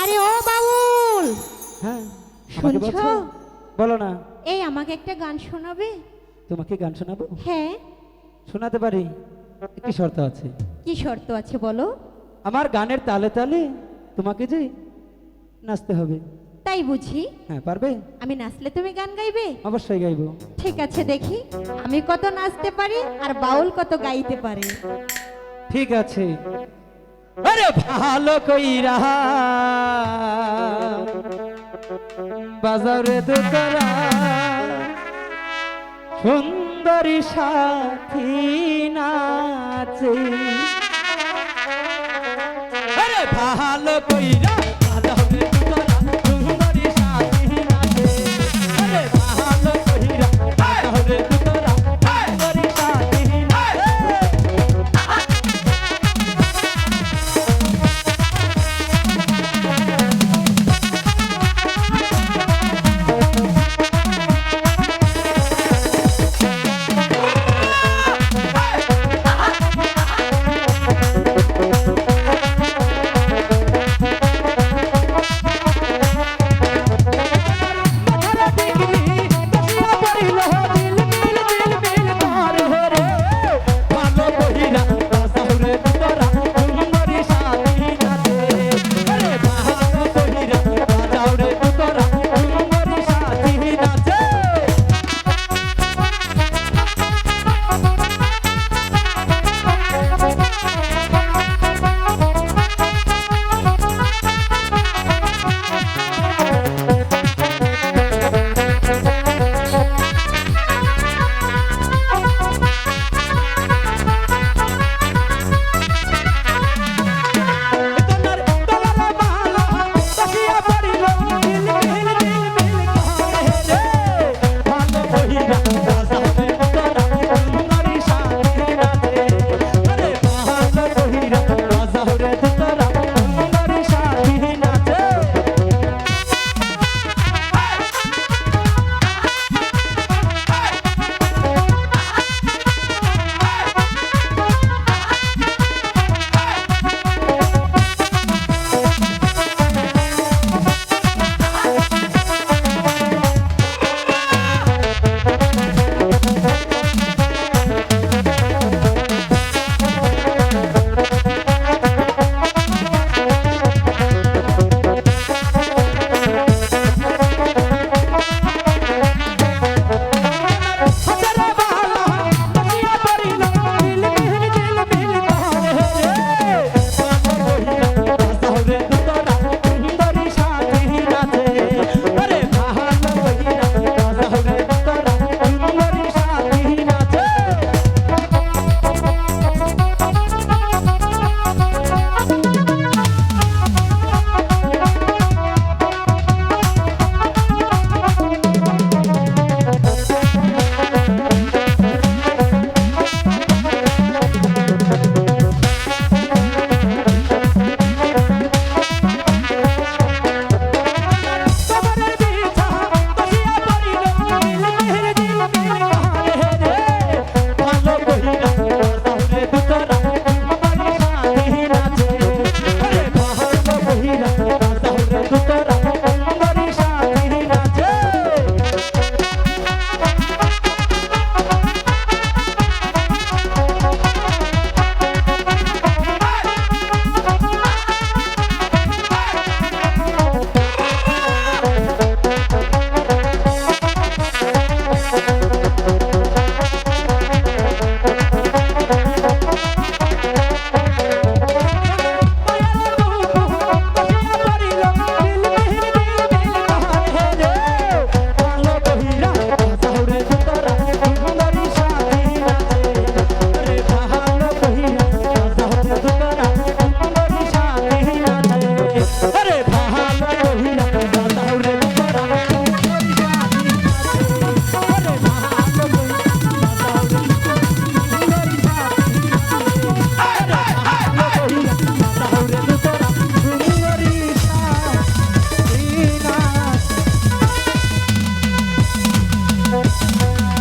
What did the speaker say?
আরে ও বাবুল হ্যাঁ শুনছো? বলো না। এই আমাকে একটা গান শোনাবে? তোমাকে গান শোনাবো? হ্যাঁ। শোনাতে পারি? কি শর্ত আছে? কি শর্ত আছে বলো? আমার গানের তালে তালে তোমাকে যে নাচতে হবে। তাই বুঝি? হ্যাঁ পারবে? আমি নাচলে তুমি গান গাইবে? অবশ্যই গাইবো। ঠিক আছে দেখি। আমি কত নাচতে পারি আর বাউল কত গাইতে পারে? ঠিক আছে। আরে ভালো কইরা। বাজারে তো তারা সুন্দরী সাথী নাচে। আরে ভালো কইরা। Thank you.